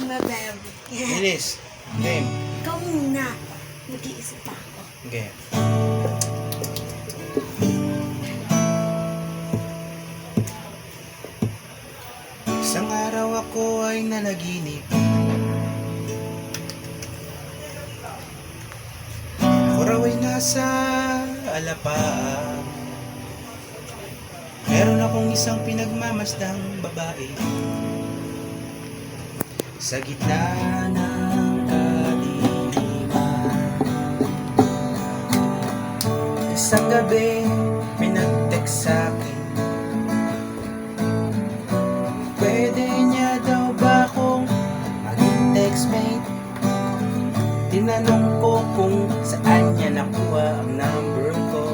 Mabel. Bilis. Game. Ikaw muna. Mag-iisip ako. Game. Isang araw ako ay nanaginip Ako raw ay nasa alapaan Meron akong isang pinagmamasdang babae Sa gitna ng kadiliman Isang gabi may nag-text sa'kin Pwede niya daw ba akong maging textmate? Tinanong ko kung saan niya nakuha ang number ko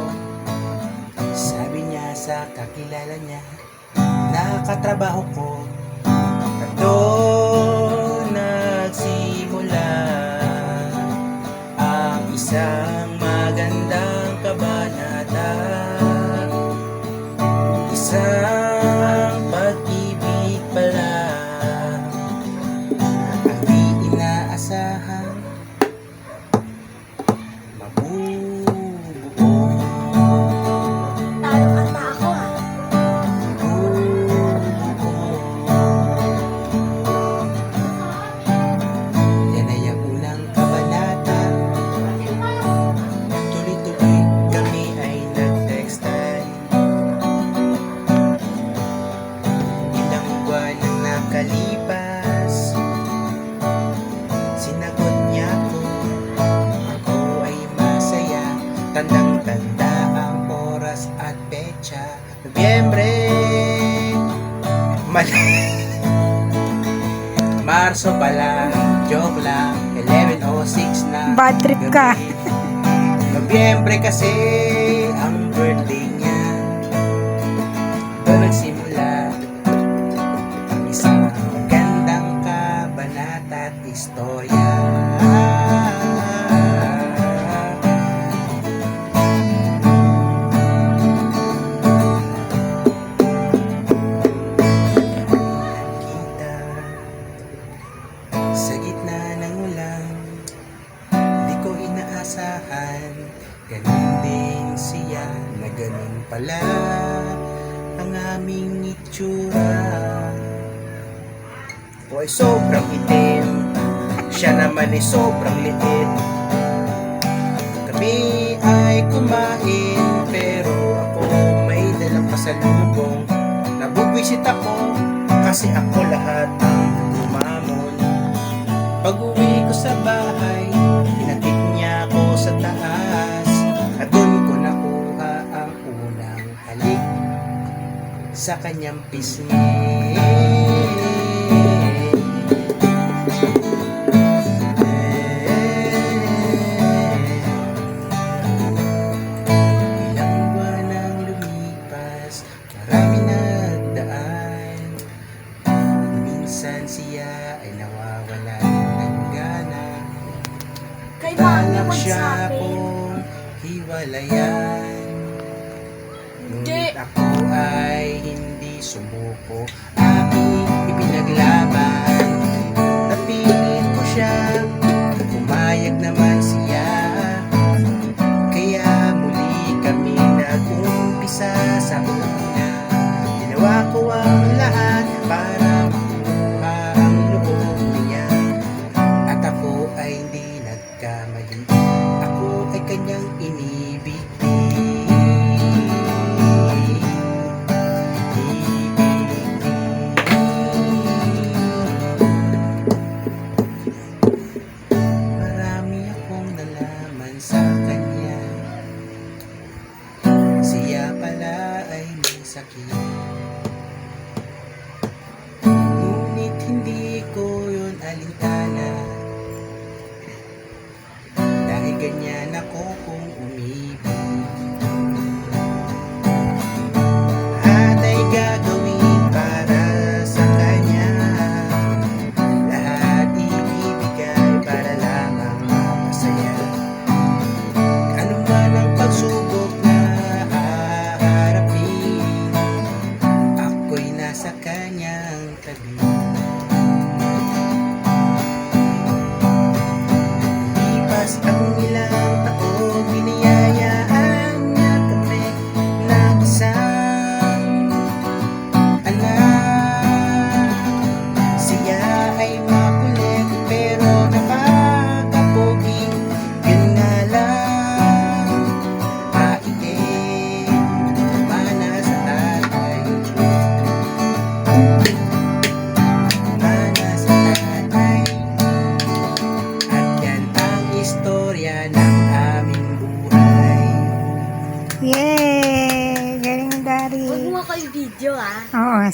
Sabi niya sa kakilala niya Nakatrabaho ko nagsimula Ang isang Tandang-tanda ang oras at petsa Nobyembre. Mali. Marso pala, joke lang. 11.06 na. Bad trip ka. Nobyembre kasi ang birthday niya. Doon nagsimula Ang isang magandang kabanata at istorya inaasahan Ganun din siya na ganun pala Ang aming itsura. Ako ay sobrang itim. Siya naman ay sobrang liit. Kami ay kumain Pero ako may dalang pasalubong. Nabubwisit ako Kasi ako lahat ang gumamon pag uwi ko sa bahay, sa kanyang pisngi. Ilang buwan ang lumipas, marami nagdaan. Minsan siya ay nawawala ng gana. Mo siya kong hiwalayan ako ay hindi sumuko. Aking ipinaglaban. Napilit ko siya. Pumayag naman siya. Kaya muli kami nag-umpisa sa una. Ginawa ko ang lahat para makuha ang loob niya. At ako ay hindi nagkamali. Ako ay kanyang inibig you.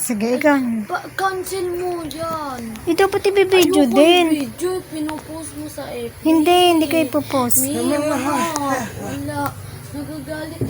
Sige, ikaw. Pa- cancel mo yan. Ito pati bibidyo Ayoko din. yung video, pinupost mo sa FB. Hindi, hindi kayo ipopost. Mia, wala. Nagagalit